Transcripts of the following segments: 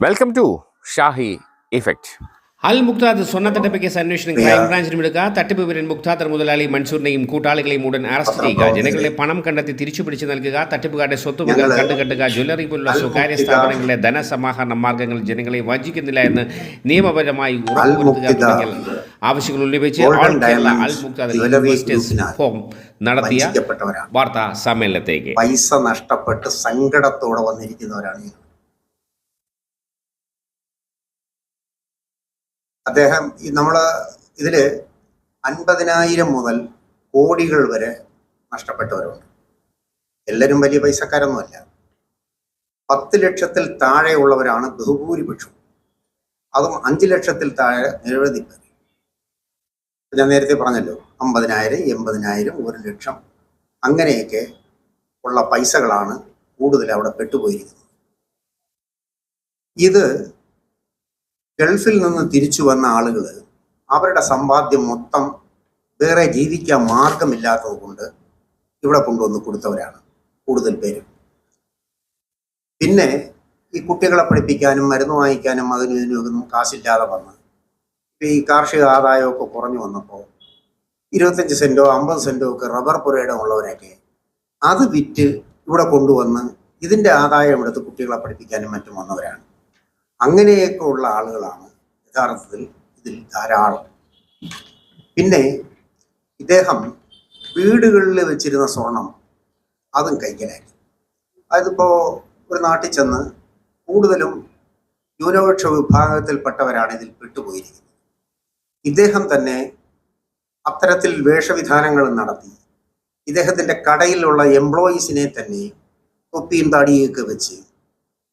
Welcome to Shahi effect Al Mukthad സ്വർണ തട്ടിപ്പ് case അന്വേഷണം ക്രൈംബ്രാഞ്ചിനും എടുക്കുക തട്ടിപ്പ് വിവരൻ മുക്താദർ മുതലാളി മൻസൂറിനെയും കൂട്ടാളികളെയും ഉടൻ അറസ്റ്റ് ചെയ്യുക. ജനങ്ങളുടെ പണം കണ്ടെത്തി തിരിച്ചു പിടിച്ചു നൽകുക. തട്ടിപ്പുകാരുടെ സ്വത്തുവകൾ കണ്ടുകെട്ടുക. ജ്വല്ലറി പോലുള്ള സ്വകാര്യ സ്ഥാപനങ്ങളിലെ ധനസമാഹരണ മാർഗങ്ങൾ ജനങ്ങളെ വഞ്ചിക്കുന്നില്ല എന്ന് നിയമപരമായി ഉറപ്പുവരുത്തുക തുടങ്ങിയ ആവശ്യങ്ങൾ ഉന്നയിച്ച് all Kerala Al Diamonds Mukthad Jewelry investors Groupനാൽ ഫോം നടത്തിയ വാർത്താ സമ്മേളനത്തേക്ക് പൈസ നഷ്ടപ്പെട്ട് സങ്കടത്തോടെ വന്നിരിക്കുന്നവരാണ് അദ്ദേഹം നമ്മൾ ഇതിൽ അൻപതിനായിരം മുതൽ കോടികൾ വരെ നഷ്ടപ്പെട്ടവരുണ്ട്. എല്ലാവരും വലിയ പൈസക്കാരൊന്നുമല്ല. പത്ത് ലക്ഷത്തിൽ താഴെയുള്ളവരാണ് ബഹുഭൂരിപക്ഷം. അതും അഞ്ച് ലക്ഷത്തിൽ താഴെ നിരവധി പേർ. ഞാൻ നേരത്തെ പറഞ്ഞല്ലോ അമ്പതിനായിരം എൺപതിനായിരം ഒരു ലക്ഷം അങ്ങനെയൊക്കെ ഉള്ള പൈസകളാണ് കൂടുതൽ അവിടെ പെട്ടുപോയിരിക്കുന്നത്. ഇത് ഗൾഫിൽ നിന്ന് തിരിച്ചു വന്ന ആളുകൾ അവരുടെ സമ്പാദ്യം മൊത്തം വേറെ ജീവിക്കാൻ മാർഗമില്ലാത്തത് കൊണ്ട് ഇവിടെ കൊണ്ടുവന്ന് കൊടുത്തവരാണ് കൂടുതൽ പേരും. പിന്നെ ഈ കുട്ടികളെ പഠിപ്പിക്കാനും മരുന്ന് വാങ്ങിക്കാനും അതിനും ഇതിനും കാശില്ലാതെ വന്ന് ഈ കാർഷിക ആദായമൊക്കെ കുറഞ്ഞു വന്നപ്പോൾ ഇരുപത്തഞ്ച് സെന്റോ അമ്പത് സെന്റോ ഒക്കെ റബ്ബർ പുരയിടം ഉള്ളവരൊക്കെ അത് വിറ്റ് ഇവിടെ കൊണ്ടുവന്ന് ഇതിന്റെ ആദായം എടുത്ത് കുട്ടികളെ പഠിപ്പിക്കാനും മറ്റും വന്നവരാണ്. അങ്ങനെയൊക്കെ ഉള്ള ആളുകളാണ് യഥാർത്ഥത്തിൽ ഇതിൽ ധാരാളം. പിന്നെ ഇദ്ദേഹം വീടുകളിൽ വെച്ചിരുന്ന സ്വർണം അതും കൈക്കലാക്കി. അതിപ്പോൾ ഒരു നാട്ടിൽ ചെന്ന് കൂടുതലും ന്യൂനപക്ഷ വിഭാഗത്തിൽപ്പെട്ടവരാണ് ഇതിൽ പെട്ടുപോയിരിക്കുന്നത്. ഇദ്ദേഹം തന്നെ അത്തരത്തിൽ വേഷവിധാനങ്ങൾ നടത്തി ഇദ്ദേഹത്തിന്റെ കടയിലുള്ള എംപ്ലോയീസിനെ തന്നെ തൊപ്പിയും താടിയൊക്കെ വെച്ച്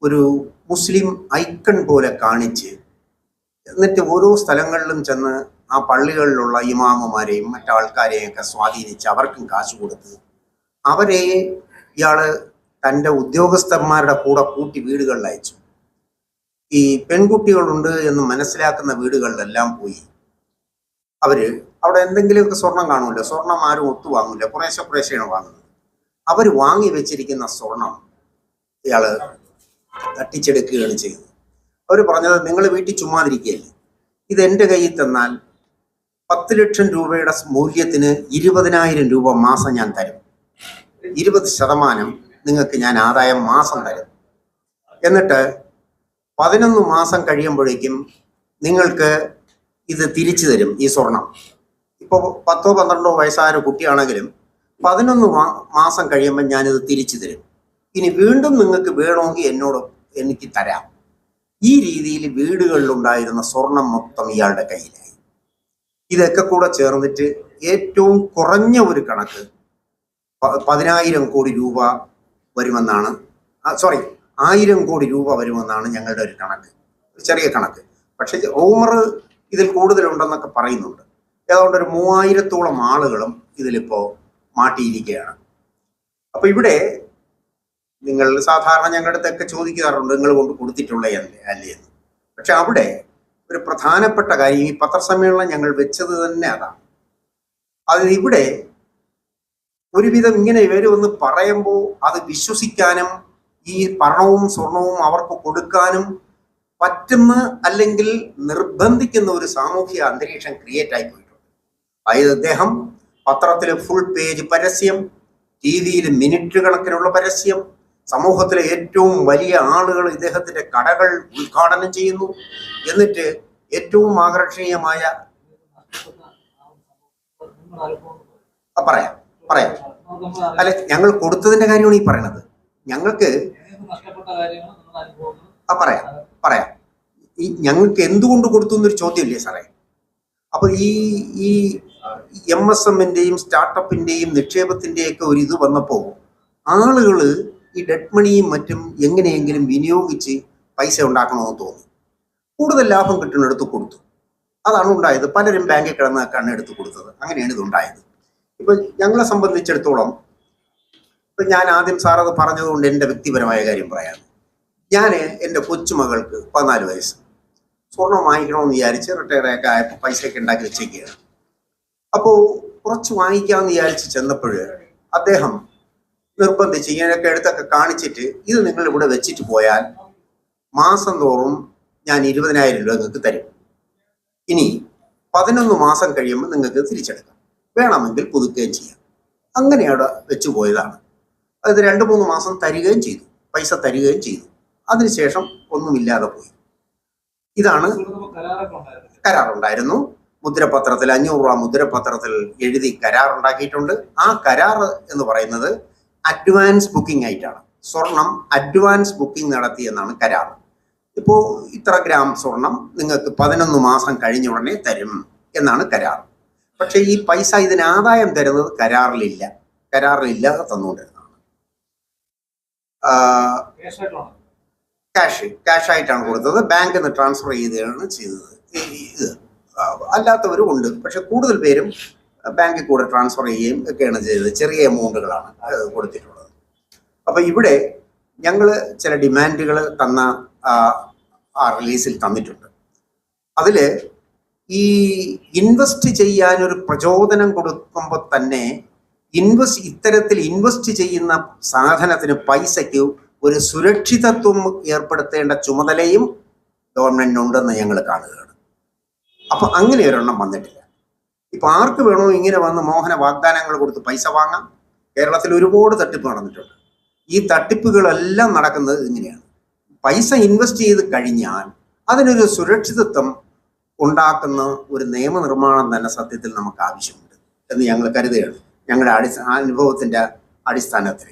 ഒരു മുസ്ലിം ഐക്കൺ പോലെ കാണിച്ച് എന്നിട്ട് ഓരോ സ്ഥലങ്ങളിലും ചെന്ന് ആ പള്ളികളിലുള്ള ഇമാമുമാരെയും മറ്റാൾക്കാരെയും ഒക്കെ സ്വാധീനിച്ച് അവർക്കും കാശ് കൊടുത്ത് അവരെ ഇയാൾ തന്റെ ഉദ്യോഗസ്ഥന്മാരുടെ കൂടെ കൂട്ടി വീടുകളിൽ അയച്ചു. ഈ പെൺകുട്ടികളുണ്ട് എന്ന് മനസ്സിലാക്കുന്ന വീടുകളിലെല്ലാം പോയി. അവർ അവിടെ എന്തെങ്കിലുമൊക്കെ സ്വർണം കാണുമല്ലോ? സ്വർണം ആരും ഒത്തു വാങ്ങില്ല കുറേശ്ശെ കുറേശ്ശെയാണ് വാങ്ങുന്നത്. അവർ വാങ്ങി വെച്ചിരിക്കുന്ന സ്വർണം ഇയാൾ തട്ടിച്ചെടുക്കുകയാണ് ചെയ്തത് അവർ പറഞ്ഞത് നിങ്ങൾ വീട്ടിൽ ചുമ്മാതിരിക്കുകയല്ലേ? ഇത് എന്റെ കയ്യിൽ തന്നാൽ പത്ത് ലക്ഷം രൂപയുടെ മൂല്യത്തിന് ഇരുപതിനായിരം രൂപ മാസം ഞാൻ തരും. ഇരുപത് ശതമാനം നിങ്ങൾക്ക് ഞാൻ ആദായം മാസം തരും. എന്നിട്ട് പതിനൊന്ന് മാസം കഴിയുമ്പോഴേക്കും നിങ്ങൾക്ക് ഇത് തിരിച്ചു തരും ഈ സ്വർണം. ഇപ്പോൾ പത്തോ പന്ത്രണ്ടോ വയസ്സായ ഒരു കുട്ടിയാണെങ്കിലും പതിനൊന്ന് മാസം കഴിയുമ്പോൾ ഞാനിത് തിരിച്ചു തരും. ഇനി വീണ്ടും നിങ്ങൾക്ക് വേണമെങ്കിൽ എന്നോട് എനിക്ക് തരാം. ഈ രീതിയിൽ വീടുകളിലുണ്ടായിരുന്ന സ്വർണം മൊത്തം ഇയാളുടെ കയ്യിലായി. ഇതൊക്കെ കൂടെ ചേർന്നിട്ട് ഏറ്റവും കുറഞ്ഞ ഒരു കണക്ക് പതിനായിരം കോടി രൂപ വരുമെന്നാണ് സോറി ആയിരം കോടി രൂപ വരുമെന്നാണ് ഞങ്ങളുടെ ഒരു കണക്ക്. ചെറിയ കണക്ക്. പക്ഷെ ഓമർ ഇതിൽ കൂടുതലുണ്ടെന്നൊക്കെ പറയുന്നുണ്ട്. ഏതാണ്ട് ഒരു മൂവായിരത്തോളം ആളുകളും ഇതിലിപ്പോ മാറ്റിയിരിക്കുകയാണ്. അപ്പൊ ഇവിടെ നിങ്ങൾ സാധാരണ ഞങ്ങളുടെ അടുത്തൊക്കെ ചോദിക്കാറുണ്ട് നിങ്ങൾ കൊണ്ട് കൊടുത്തിട്ടുള്ള അല്ലേ? എന്ന്. പക്ഷെ അവിടെ ഒരു പ്രധാനപ്പെട്ട കാര്യം ഈ പത്രസമ്മേളനം ഞങ്ങൾ വെച്ചത് തന്നെ അതാണ്. അത് ഇവിടെ ഒരുവിധം ഇങ്ങനെ ഇവർ ഒന്ന് പറയുമ്പോൾ അത് വിശ്വസിക്കാനും ഈ പണവും സ്വർണവും അവർക്ക് കൊടുക്കാനും പറ്റുന്ന അല്ലെങ്കിൽ നിർബന്ധിക്കുന്ന ഒരു സാമൂഹിക അന്തരീക്ഷം ക്രിയേറ്റ് ആയി പോയിട്ടുണ്ട്. അതായത് അദ്ദേഹം പത്രത്തിൽ ഫുൾ പേജ് പരസ്യം ടി വിയിൽ മിനിറ്റ് കണക്കിനുള്ള പരസ്യം സമൂഹത്തിലെ ഏറ്റവും വലിയ ആളുകൾ ഇദ്ദേഹത്തിന്റെ കടകൾ ഉദ്ഘാടനം ചെയ്യുന്നു. എന്നിട്ട് ഏറ്റവും ആകർഷണീയമായ പറയാം പറയാം. അല്ല ഞങ്ങൾ കൊടുത്തതിന്റെ കാര്യമാണ് ഈ പറയണത്. ഞങ്ങൾക്ക് ആ പറയാം പറയാം. ഈ ഞങ്ങൾക്ക് എന്തുകൊണ്ട് കൊടുത്തു എന്നൊരു ചോദ്യമില്ലേ സാറേ? അപ്പൊ ഈ ഈ എം എസ് എമ്മിന്റെയും സ്റ്റാർട്ടപ്പിന്റെയും നിക്ഷേപത്തിന്റെയൊക്കെ ഒരു ഇത് വന്നപ്പോ ആളുകൾ ഈ ഡെഡ് മണിയും മറ്റും എങ്ങനെയെങ്കിലും വിനിയോഗിച്ച് പൈസ ഉണ്ടാക്കണമെന്ന് തോന്നി. കൂടുതൽ ലാഭം കിട്ടുന്നിടത്ത് കൊടുത്തു. അതാണ് ഉണ്ടായത്. പലരും ബാങ്കിൽ കിടന്നൊക്കെയാണ് എടുത്ത് കൊടുത്തത്. അങ്ങനെയാണ് ഇത് ഉണ്ടായത്. ഇപ്പൊ ഞങ്ങളെ സംബന്ധിച്ചിടത്തോളം ഇപ്പൊ ഞാൻ ആദ്യം സാർ അത് പറഞ്ഞതുകൊണ്ട് എന്റെ വ്യക്തിപരമായ കാര്യം പറയാം. ഞാൻ എന്റെ കൊച്ചുമകൾക്ക് പതിനാല് വയസ്സ്. സ്വർണം വാങ്ങിക്കണമെന്ന് വിചാരിച്ച് റിട്ടയർ ഒക്കെ ആയപ്പോൾ പൈസയൊക്കെ ഉണ്ടാക്കി വെച്ചേക്കുകയാണ് അപ്പോൾ കുറച്ച് വാങ്ങിക്കാമെന്ന് വിചാരിച്ച് ചെന്നപ്പോൾ അദ്ദേഹം നിർബന്ധിച്ച് ഇങ്ങനെയൊക്കെ എടുത്തൊക്കെ കാണിച്ചിട്ട് ഇത് നിങ്ങൾ ഇവിടെ വെച്ചിട്ട് പോയാൽ മാസം തോറും ഞാൻ ഇരുപതിനായിരം രൂപ നിങ്ങൾക്ക് തരും. ഇനി പതിനൊന്ന് മാസം കഴിയുമ്പോൾ നിങ്ങൾക്ക് തിരിച്ചെടുക്കാം. വേണമെങ്കിൽ പുതുക്കുകയും ചെയ്യാം. അങ്ങനെ അവിടെ വെച്ചു പോയതാണ്. അത് രണ്ട് മൂന്ന് മാസം തരികയും ചെയ്തു. പൈസ തരികയും ചെയ്തു. അതിനുശേഷം ഒന്നുമില്ലാതെ പോയി. ഇതാണ് കരാറുണ്ടായിരുന്നു. മുദ്രപത്രത്തിൽ അഞ്ഞൂറ് രൂപ മുദ്രപത്രത്തിൽ എഴുതി കരാറുണ്ടാക്കിയിട്ടുണ്ട്. ആ കരാർ എന്ന് പറയുന്നത് അഡ്വാൻസ് ബുക്കിംഗ് ആയിട്ടാണ്. സ്വർണം അഡ്വാൻസ് ബുക്കിംഗ് നടത്തിയെന്നാണ് കരാർ. ഇപ്പോൾ ഇത്ര ഗ്രാം സ്വർണം നിങ്ങൾക്ക് പതിനൊന്ന് മാസം കഴിഞ്ഞ ഉടനെ തരും എന്നാണ് കരാർ. പക്ഷേ ഈ പൈസ ഇതിന് ആദായം തരുന്നത് കരാറിലില്ല. കരാറിലില്ലാതെ തന്നുകൊണ്ടിരുന്നതാണ്. ക്യാഷ് ക്യാഷ് ആയിട്ടാണ് കൊടുത്തത്. ബാങ്കിൽ നിന്ന് ട്രാൻസ്ഫർ ചെയ്താണ് ചെയ്തത്. അല്ലാത്തവരും ഉണ്ട്. പക്ഷെ കൂടുതൽ പേരും ബാങ്കിൽ കൂടെ ട്രാൻസ്ഫർ ചെയ്യുകയും ഒക്കെയാണ് ചെയ്തത്. ചെറിയ എമൗണ്ടുകളാണ് കൊടുത്തിട്ടുള്ളത്. അപ്പൊ ഇവിടെ ഞങ്ങൾ ചില ഡിമാൻഡുകൾ തന്ന ആ, റിലീസിൽ തന്നിട്ടുണ്ട്. അതിൽ ഈ ഇൻവെസ്റ്റ് ചെയ്യാനൊരു പ്രചോദനം കൊടുക്കുമ്പോൾ തന്നെ ഇൻവെസ്റ്റ് ഇത്തരത്തിൽ ഇൻവെസ്റ്റ് ചെയ്യുന്ന സാധനത്തിന് പൈസയ്ക്ക് ഒരു സുരക്ഷിതത്വം ഏർപ്പെടുത്തേണ്ട ചുമതലയും ഗവൺമെന്റിനുണ്ടെന്ന് ഞങ്ങൾ കാണുകയാണ്. അപ്പൊ അങ്ങനെ ഒരെണ്ണം വന്നിട്ടില്ല. ഇപ്പൊ ആർക്ക് വേണോ ഇങ്ങനെ വന്ന് മോഹന വാഗ്ദാനങ്ങൾ കൊടുത്ത് പൈസ വാങ്ങാം? കേരളത്തിൽ ഒരുപാട് തട്ടിപ്പ് നടന്നിട്ടുണ്ട്. ഈ തട്ടിപ്പുകളെല്ലാം നടക്കുന്നത് ഇങ്ങനെയാണ്. പൈസ ഇൻവെസ്റ്റ് ചെയ്ത് കഴിഞ്ഞാൽ അതിനൊരു സുരക്ഷിതത്വം ഉണ്ടാക്കുന്ന ഒരു നിയമനിർമ്മാണം തന്നെ സത്യത്തിൽ നമുക്ക് ആവശ്യമുണ്ട് എന്ന് ഞങ്ങൾ കരുതുകയാണ്. ഞങ്ങളുടെ ആ അനുഭവത്തിന്റെ അടിസ്ഥാനത്തിൽ.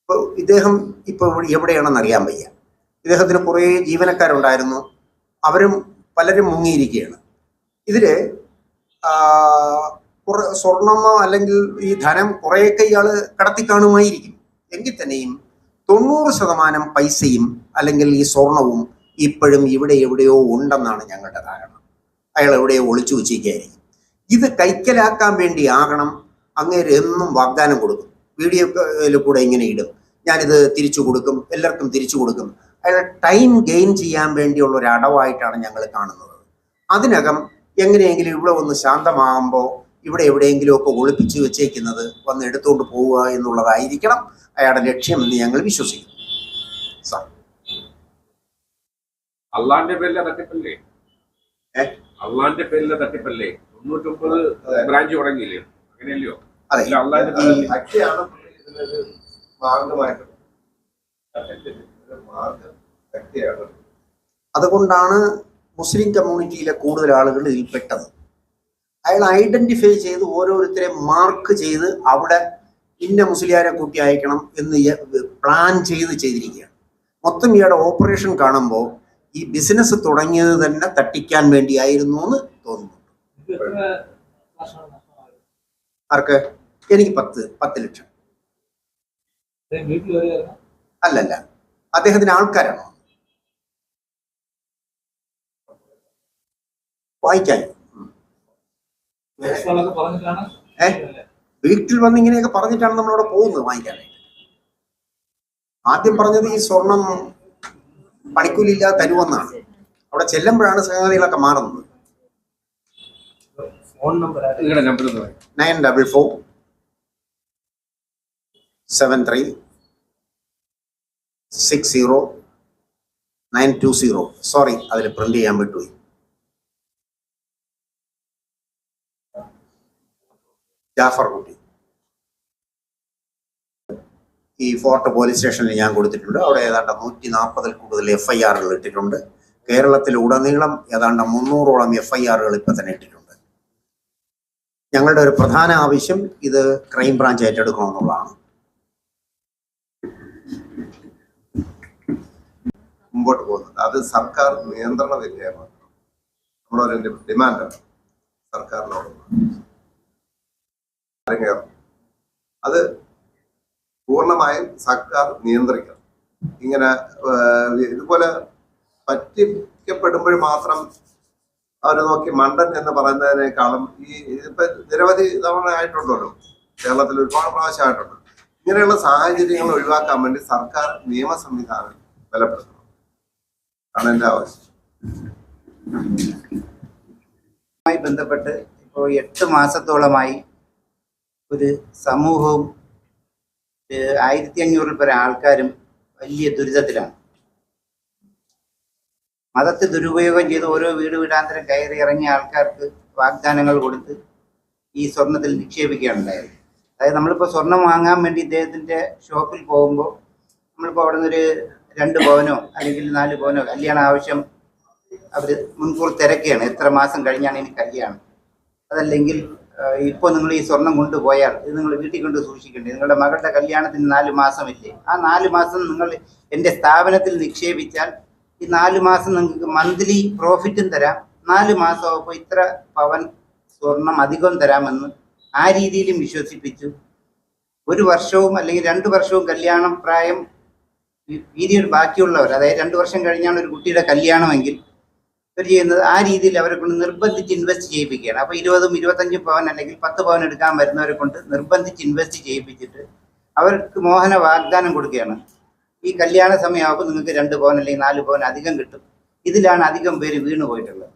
ഇപ്പോൾ ഇദ്ദേഹം ഇപ്പോൾ എവിടെയാണെന്ന് അറിയാൻ വയ്യ. ഇദ്ദേഹത്തിന് കുറേ ജീവനക്കാരുണ്ടായിരുന്നു. അവരും പലരും മുങ്ങിയിരിക്കുകയാണ്. കുറെ സ്വർണമോ അല്ലെങ്കിൽ ഈ ധനം കുറേയൊക്കെ ഇയാൾ കടത്തി കാണുമായിരിക്കും എങ്കിൽ തന്നെയും തൊണ്ണൂറ് ശതമാനം പൈസയും അല്ലെങ്കിൽ ഈ സ്വർണവും ഇപ്പോഴും ഇവിടെ എവിടെയോ ഉണ്ടെന്നാണ് ഞങ്ങളുടെ ധാരണ. അയാൾ എവിടെയോ ഒളിച്ചു വെച്ചിരിക്കുകയായിരിക്കും. ഇത് കൈക്കലാക്കാൻ വേണ്ടി ആകണം. അങ്ങേര് എന്നും വാഗ്ദാനം കൊടുക്കും. വീഡിയോയിൽ കൂടെ ഇങ്ങനെ ഇടും. ഞാനിത് തിരിച്ചു കൊടുക്കും. എല്ലാവർക്കും തിരിച്ചു കൊടുക്കും. അയാൾ ടൈം ഗെയിൻ ചെയ്യാൻ വേണ്ടിയുള്ള ഒരു അടവായിട്ടാണ് ഞങ്ങൾ കാണുന്നത്. അതിനകം എങ്ങനെയെങ്കിലും ഇവിടെ ഒന്ന് ശാന്തമാകുമ്പോൾ ഇവിടെ എവിടെയെങ്കിലും ഒക്കെ ഒളിപ്പിച്ച് വെച്ചേക്കുന്നത് വന്ന് എടുത്തുകൊണ്ട് പോവുക എന്നുള്ളതായിരിക്കണം അയാളുടെ ലക്ഷ്യമെന്ന് ഞങ്ങൾ വിശ്വസിക്കുന്നു. സാർ. അള്ളാന്റെ പേരിലെ തട്ടിപ്പല്ലേ? അള്ളാന്റെ പേരിലെ തട്ടിപ്പല്ലേ? തൊണ്ണൂറ്റൊമ്പത് ബ്രാഞ്ച് തുടങ്ങിയില്ലേ? അങ്ങനെയല്ലയോ? അതുകൊണ്ടാണ് മുസ്ലിം കമ്മ്യൂണിറ്റിയിലെ കൂടുതൽ ആളുകൾ ഇതിൽ പെട്ടത് അയാൾ ഐഡന്റിഫൈ ചെയ്ത് ഓരോരുത്തരെ മാർക്ക് ചെയ്ത് അവിടെ ഇന്ന മുസ്ലിയാരെ കൂട്ടി അയക്കണം എന്ന് പ്ലാൻ ചെയ്ത് ചെയ്തിരിക്കുകയാണ്. മൊത്തം ഇയാളുടെ ഓപ്പറേഷൻ കാണുമ്പോൾ ഈ ബിസിനസ് തുടങ്ങിയത് തന്നെ തട്ടിക്കാൻ വേണ്ടിയായിരുന്നു എന്ന് തോന്നുന്നു. ആർക്ക്? എനിക്ക് പത്ത് പത്ത് ലക്ഷം. അല്ലല്ല. അദ്ദേഹത്തിന് ആൾക്കാരാണോ? വായിക്കാൻ. ഏ? വീട്ടിൽ വന്ന് ഇങ്ങനെയൊക്കെ പറഞ്ഞിട്ടാണ് നമ്മളവിടെ പോകുന്നത് വാങ്ങിക്കാനായിട്ട് ആദ്യം പറഞ്ഞത് ഈ സ്വർണം പണിക്കൂലില്ലാതെ തരുമെന്നാണ്. അവിടെ ചെല്ലുമ്പോഴാണ് സംഗതികളൊക്കെ മാറുന്നത്. Nine double four seven three six zero nine two zero. Sorry അതിൽ പ്രിന്റ് ചെയ്യാൻ വിട്ടുപോയി. ജാഫർ കുട്ടി. ഈ ഫോർട്ട് പോലീസ് സ്റ്റേഷനിൽ ഞാൻ കൊടുത്തിട്ടുണ്ട്. അവിടെ ഏതാണ്ട് നൂറ്റി നാൽപ്പതിൽ കൂടുതൽ എഫ് ഐ ആറുകൾ ഇട്ടിട്ടുണ്ട്. കേരളത്തിൽ ഉടനീളം ഏതാണ്ട് മുന്നൂറോളം എഫ് ഐ ആറുകൾ ഇപ്പം തന്നെ ഇട്ടിട്ടുണ്ട്. ഞങ്ങളുടെ ഒരു പ്രധാന ആവശ്യം ഇത് ക്രൈം ബ്രാഞ്ച് ഏറ്റെടുക്കണമെന്നുള്ളതാണ്. മുമ്പോട്ട് പോകുന്നത് അത് സർക്കാർ നിയന്ത്രണ വിധേയമാണ് നമ്മളൊരു ഡിമാൻഡാണ് സർക്കാരിനോട് അരങ്ങേറും അത് പൂർണമായും സർക്കാർ നിയന്ത്രിക്കണം. ഇങ്ങനെ ഇതുപോലെ പറ്റിക്കപ്പെടുമ്പോൾ മാത്രം അവർ നോക്കി മണ്ടൻ എന്ന് പറയുന്നതിനേക്കാളും ഈ ഇതിപ്പോ നിരവധി തവണ ആയിട്ടുണ്ടല്ലോ. കേരളത്തിൽ ഒരുപാട് പ്രാവശ്യം ആയിട്ടുണ്ട്. ഇങ്ങനെയുള്ള സാഹചര്യങ്ങൾ ഒഴിവാക്കാൻ വേണ്ടി സർക്കാർ നിയമ സംവിധാനം ബലപ്പെടുത്തണം. ആണ് എന്റെ ആവശ്യം. ബന്ധപ്പെട്ട് ഇപ്പോൾ എട്ട് മാസത്തോളമായി ഒരു സമൂഹവും ആയിരത്തി അഞ്ഞൂറിൽ പരം ആൾക്കാരും വലിയ ദുരിതത്തിലാണ്. മതത്തെ ദുരുപയോഗം ചെയ്ത് ഓരോ വീട് വീടാന്തരം കയറി ഇറങ്ങിയ ആൾക്കാർക്ക് വാഗ്ദാനങ്ങൾ കൊടുത്ത് ഈ സ്വർണത്തിൽ നിക്ഷേപിക്കുകയാണ് ഉണ്ടായത് അതായത് നമ്മളിപ്പോൾ സ്വർണം വാങ്ങാൻ വേണ്ടി ഇദ്ദേഹത്തിന്റെ ഷോപ്പിൽ പോകുമ്പോൾ നമ്മളിപ്പോൾ അവിടെ നിന്നൊരു രണ്ട് പവനോ അല്ലെങ്കിൽ നാല് പവനോ കല്യാണ ആവശ്യം അവർ മുൻകൂർ തിരക്കുകയാണ്. എത്ര മാസം കഴിഞ്ഞാണ് ഇനി കല്യാണം? അതല്ലെങ്കിൽ ഇപ്പോൾ നിങ്ങൾ ഈ സ്വർണം കൊണ്ടുപോയാൽ ഇത് നിങ്ങൾ വീട്ടിൽ കൊണ്ട് സൂക്ഷിക്കേണ്ടത് നിങ്ങളുടെ മകളുടെ കല്യാണത്തിന് നാല് മാസമില്ലേ? ആ നാല് മാസം നിങ്ങൾ എന്റെ സ്ഥാപനത്തിൽ നിക്ഷേപിച്ചാൽ ഈ നാല് മാസം നിങ്ങൾക്ക് മന്ത്ലി പ്രോഫിറ്റും തരാം. നാല് മാസം ഇത്ര പവൻ സ്വർണം അധികം തരാമെന്ന് ആ രീതിയിലും വിശ്വസിപ്പിച്ചു. ഒരു വർഷവും അല്ലെങ്കിൽ രണ്ട് വർഷവും കല്യാണം പ്രായം പീരിയഡ് ബാക്കിയുള്ളവർ അതായത് രണ്ട് വർഷം കഴിഞ്ഞാണ് ഒരു കുട്ടിയുടെ കല്യാണമെങ്കിൽ ഇവർ ചെയ്യുന്നത് ആ രീതിയിൽ അവരെ കൊണ്ട് നിർബന്ധിച്ച് ഇൻവെസ്റ്റ് ചെയ്യിപ്പിക്കുകയാണ്. അപ്പോൾ ഇരുപതും ഇരുപത്തഞ്ചും പവൻ അല്ലെങ്കിൽ പത്ത് പവൻ എടുക്കാൻ വരുന്നവരെ കൊണ്ട് നിർബന്ധിച്ച് ഇൻവെസ്റ്റ് ചെയ്യിപ്പിച്ചിട്ട് അവർക്ക് മോഹന വാഗ്ദാനം കൊടുക്കുകയാണ്. ഈ കല്യാണ സമയമാകുമ്പോൾ നിങ്ങൾക്ക് രണ്ട് പവൻ അല്ലെങ്കിൽ നാല് പവൻ അധികം കിട്ടും. ഇതിലാണ് അധികം പേര് വീണു പോയിട്ടുള്ളത്.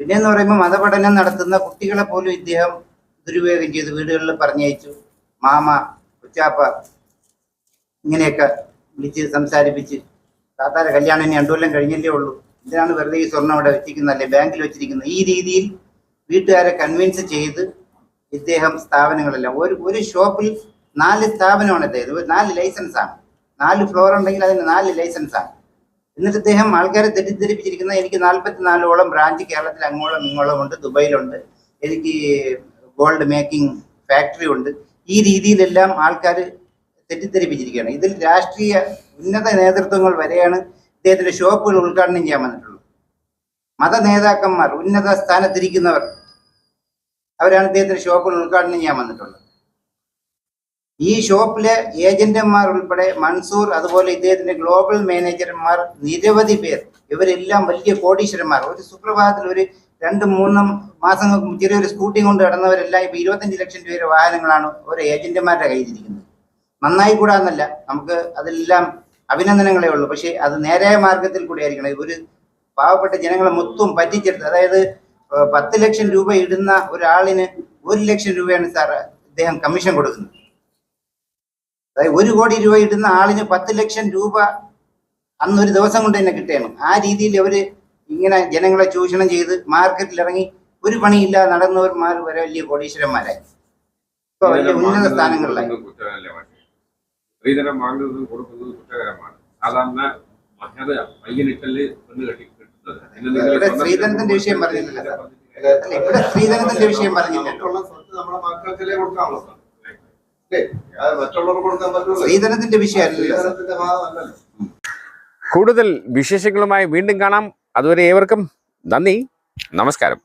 പിന്നെ എന്ന് പറയുമ്പോൾ മതപഠനം നടത്തുന്ന കുട്ടികളെ പോലും ഇദ്ദേഹം ദുരുപയോഗം ചെയ്ത് വീടുകളിൽ പറഞ്ഞയച്ചു. മാമ ഉച്ചാപ്പ ഇങ്ങനെയൊക്കെ വിളിച്ച് സംസാരിപ്പിച്ച് താത്താരെ കല്യാണം ഇനി രണ്ടു കൊല്ലം കഴിഞ്ഞല്ലേ ഉള്ളൂ. ഇതിനാണ് വെറുതെ ഈ സ്വർണം അവിടെ വെച്ചിരിക്കുന്നതല്ലേ ബാങ്കിൽ വെച്ചിരിക്കുന്നത്. ഈ രീതിയിൽ വീട്ടുകാരെ കൺവിൻസ് ചെയ്ത് ഇദ്ദേഹം സ്ഥാപനങ്ങളെല്ലാം. ഒരു ഒരു ഷോപ്പിൽ നാല് സ്ഥാപനമാണ് ഇദ്ദേഹം. നാല് ലൈസൻസാണ് നാല് ഫ്ലോർ ഉണ്ടെങ്കിൽ അതിന് നാല് ലൈസൻസാണ് എന്നിട്ട് ഇദ്ദേഹം ആൾക്കാരെ തെറ്റിദ്ധരിപ്പിച്ചിരിക്കുന്ന എനിക്ക് നാൽപ്പത്തിനാലോളം ബ്രാഞ്ച് കേരളത്തിൽ അങ്ങോളം ഇങ്ങോളം ഉണ്ട് ദുബൈയിലുണ്ട് എനിക്ക് ഗോൾഡ് മേക്കിംഗ് ഫാക്ടറി ഉണ്ട്. ഈ രീതിയിലെല്ലാം ആൾക്കാർ തെറ്റിദ്ധരിപ്പിച്ചിരിക്കുകയാണ്. ഇതിൽ രാഷ്ട്രീയ ഉന്നത നേതൃത്വങ്ങൾ വരെയാണ് ഇദ്ദേഹത്തിന്റെ ഷോപ്പുകൾ ഉദ്ഘാടനം ചെയ്യാൻ വന്നിട്ടുള്ളൂ. മത നേതാക്കന്മാർ ഉന്നത സ്ഥാനത്തിരിക്കുന്നവർ അവരാണ് ഇദ്ദേഹത്തിന്റെ ഷോപ്പുകൾ ഉദ്ഘാടനം ചെയ്യാൻ വന്നിട്ടുള്ളത്. ഈ ഷോപ്പിലെ ഏജന്റുമാർ ഉൾപ്പെടെ മൻസൂർ അതുപോലെ ഇദ്ദേഹത്തിന്റെ ഗ്ലോബൽ മാനേജർമാർ നിരവധി പേർ ഇവരെല്ലാം വലിയ കോടീശ്വരന്മാർ. ഒരു സുപ്രഭാതത്തിൽ ഒരു രണ്ട് മൂന്നും മാസങ്ങൾക്ക് ചെറിയൊരു സ്കൂട്ടി കൊണ്ട് കിടന്നവരെല്ലാം ഇപ്പൊ ഇരുപത്തഞ്ച് ലക്ഷം രൂപയുടെ വാഹനങ്ങളാണ് ഓരോ ഏജന്റുമാരുടെ കയ്യിലിരിക്കുന്നത്. നന്നായി കൂടാന്നല്ല നമുക്ക് അതെല്ലാം അഭിനന്ദനങ്ങളേ ഉള്ളൂ. പക്ഷേ അത് നേരായ മാർഗത്തിൽ കൂടി ആയിരിക്കണം ഒരു പാവപ്പെട്ട ജനങ്ങളെ മൊത്തം പറ്റിച്ചെടുത്ത് അതായത് പത്ത് ലക്ഷം രൂപ ഇടുന്ന ഒരാളിന് ഒരു ലക്ഷം രൂപയാണ് സാർ അദ്ദേഹം കമ്മീഷൻ കൊടുക്കുന്നത്. അതായത് ഒരു കോടി രൂപ ഇടുന്ന ആളിന് പത്ത് ലക്ഷം രൂപ അന്നൊരു ദിവസം കൊണ്ട് തന്നെ കിട്ടുകയാണ് ആ രീതിയിൽ അവർ ഇങ്ങനെ ജനങ്ങളെ ചൂഷണം ചെയ്ത് മാർക്കറ്റിൽ ഇറങ്ങി ഒരു പണിയില്ലാതെ നടന്നവർമാർ വരെ വലിയ കോടീശ്വരന്മാരായി. ഇപ്പൊ വലിയ ഉന്നത സ്ഥാനങ്ങളിലായി. സ്ത്രീധനം വാങ്ങുന്നതും കൊടുക്കുന്നതും കുറ്റകരമാണ്. സാധാരണ മഹത പയ്യനിട്ടൽ പെണ്ണ് കെട്ടി കിട്ടുന്നത്. സ്ത്രീധനത്തിന്റെ വിഷയം ഇവിടെ സ്ത്രീധനത്തിന്റെ പറഞ്ഞില്ലല്ലോ മറ്റുള്ള സ്വത്ത് നമ്മുടെ മക്കൾക്കല്ലേ കൊടുക്കാനുള്ളൂ അല്ലേ? അത് മറ്റുള്ളവർക്ക് കൊടുക്കാൻ പറ്റുള്ളൂ സ്ത്രീധനത്തിന്റെ വിഷയമല്ലല്ലോ സാർ. കൂടുതൽ വിശേഷങ്ങളുമായി വീണ്ടും കാണാം. അതുവരെ ഏവർക്കും നന്ദി. നമസ്കാരം.